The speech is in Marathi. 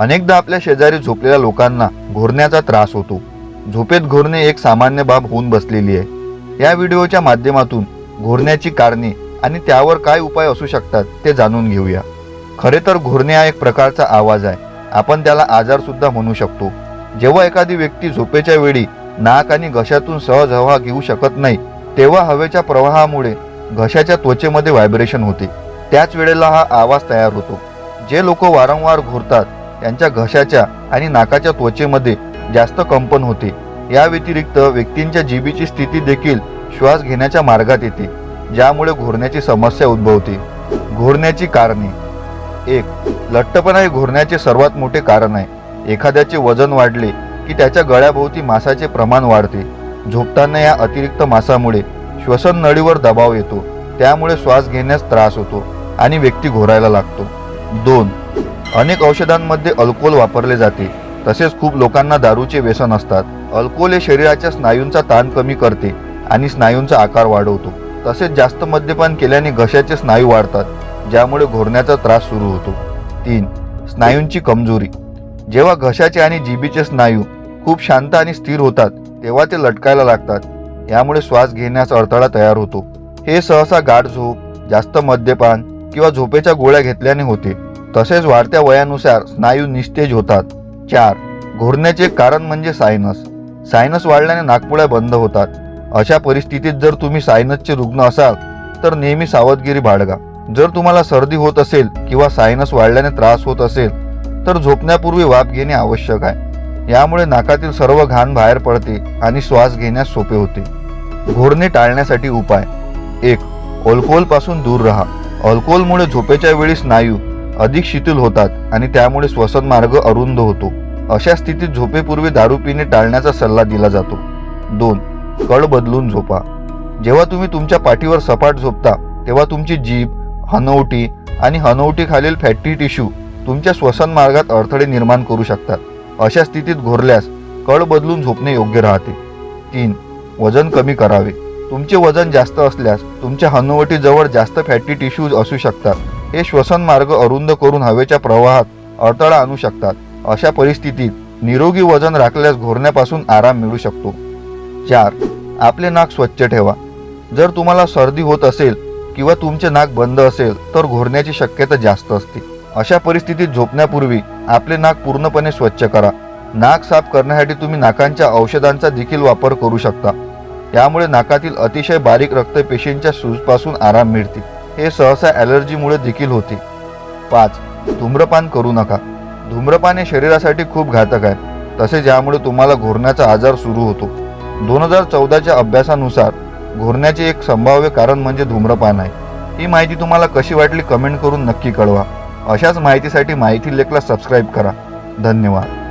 अनेकदा आपल्या शेजारी झोपलेल्या लोकांना घोरण्याचा त्रास होतो. झोपेत घोरणे एक सामान्य बाब होऊन बसलेली आहे. या व्हिडिओच्या माध्यमातून घोरण्याची कारणे आणि त्यावर काय उपाय असू शकतात ते जाणून घेऊया. खरे तर घोरणे हा एक प्रकारचा आवाज आहे. आपण त्याला आजार सुद्धा म्हणू शकतो. जेव्हा एखादी व्यक्ती झोपेच्या वेळी नाक आणि घशातून सहज हवा घेऊ शकत नाही तेव्हा हवेच्या प्रवाहामुळे घशाच्या त्वचेमध्ये व्हायब्रेशन होते. त्याच वेळेला हा आवाज तयार होतो. जे लोक वारंवार घोरतात त्यांच्या घशाच्या आणि नाकाच्या त्वचेमध्ये जास्त कंपन होते. या व्यतिरिक्त व्यक्तींच्या जीबीची स्थिती देखील श्वास घेण्याच्या मार्गात येते ज्यामुळे घोरण्याची समस्या उद्भवते. घोरण्याची कारणे. एक लठ्ठपणा हे घोरण्याचे सर्वात मोठे कारण आहे. एखाद्याचे वजन वाढले की त्याच्या गळ्याभोवती मासाचे प्रमाण वाढते. झोपताना या अतिरिक्त मासामुळे श्वसन नळीवर दबाव येतो. त्यामुळे श्वास घेण्यास त्रास होतो आणि व्यक्ती घोरायला लागतो. दोन अनेक औषधांमध्ये अल्कोहोल वापरले जाते. तसेच खूप लोकांना दारूचे व्यसन असतात. अल्कोहोल हे शरीराच्या स्नायूंचा ताण कमी करते आणि स्नायूंचा आकार वाढवतो. तसेच जास्त मद्यपान केल्याने घशाचे स्नायू वाढतात ज्यामुळे घोरण्याचा त्रास सुरू होतो. तीन स्नायूंची कमजोरी. जेव्हा घशाचे आणि जीबीचे स्नायू खूप शांत आणि स्थिर होतात तेव्हा ते लटकायला लागतात. यामुळे श्वास घेण्यास अडथळा तयार होतो. हे सहसा गाढ झोप जास्त मद्यपान किंवा झोपेच्या गोळ्या घेतल्याने होते. तसेच वाढत्या वयानुसार स्नायू निस्तेज होतात. चार घोरण्याचे एक कारण म्हणजे सायनस. सायनस वाढल्याने नाकपुळ्या बंद होतात. अशा परिस्थितीत जर तुम्ही सायनसचे रुग्ण असाल तर नेहमी सावधगिरी बाळगा. जर तुम्हाला सर्दी होत असेल किंवा सायनस वाढल्याने त्रास होत असेल तर झोपण्यापूर्वी वाफ घेणे आवश्यक आहे. यामुळे नाकातील सर्व घाण बाहेर पडते आणि श्वास घेण्यास सोपे होते. घोरणे टाळण्यासाठी उपाय. एक अल्कोहोलपासून दूर राहा. अल्कोहोलमुळे झोपेच्या वेळी स्नायू अधिक शिथिल होतात आणि त्यामुळे श्वसन मार्ग अरुंद होतो. अशा स्थितीत झोपेपूर्वी दारू पिणे टाळण्याचा सल्ला दिला जातो. दोन कड बदलून झोपा. जेव्हा तुम्ही तुमच्या पाठीवर सपाट झोपता तेव्हा तुमची जीभ हनवटी आणि हनवटीखालील फॅटी टिश्यू तुमच्या श्वसन मार्गात अडथळे निर्माण करू शकतात. अशा स्थितीत घोरल्यास कड बदलून झोपणे योग्य राहते. तीन वजन कमी करावे. तुमचे वजन जास्त असल्यास तुमच्या हनुवटीजवळ जास्त फॅटी टिश्यूज असू शकतात. हे श्वसन मार्ग अरुंद करून हवेच्या प्रवाहात अडथळा आणू शकतात. अशा परिस्थितीत निरोगी वजन राखल्यास घोरण्यापासून आराम मिळू शकतो. चार आपले नाक स्वच्छ ठेवा. जर तुम्हाला सर्दी होत असेल किंवा तुमचे नाक बंद असेल तर घोरण्याची शक्यता जास्त असते. अशा परिस्थितीत झोपण्यापूर्वी आपले नाक पूर्णपणे स्वच्छ करा. नाक साफ करण्यासाठी तुम्ही नाकांच्या औषधांचा देखील वापर करू शकता. त्यामुळे नाकातील अतिशय बारीक रक्तपेशींच्या सूजपासून आराम मिळते. हे सहसा ॲलर्जीमुळे देखील होते. पाच धूम्रपान करू नका. धूम्रपान हे शरीरासाठी खूप घातक आहे. तसेच यामुळे तुम्हाला घोरण्याचा आजार सुरू होतो. दोन हजार चौदाच्या अभ्यासानुसार घोरण्याचे एक संभाव्य कारण म्हणजे धूम्रपान आहे. ही माहिती तुम्हाला कशी वाटली कमेंट करून नक्की कळवा. अशाच माहितीसाठी माहिती लेखला सबस्क्राईब करा. धन्यवाद.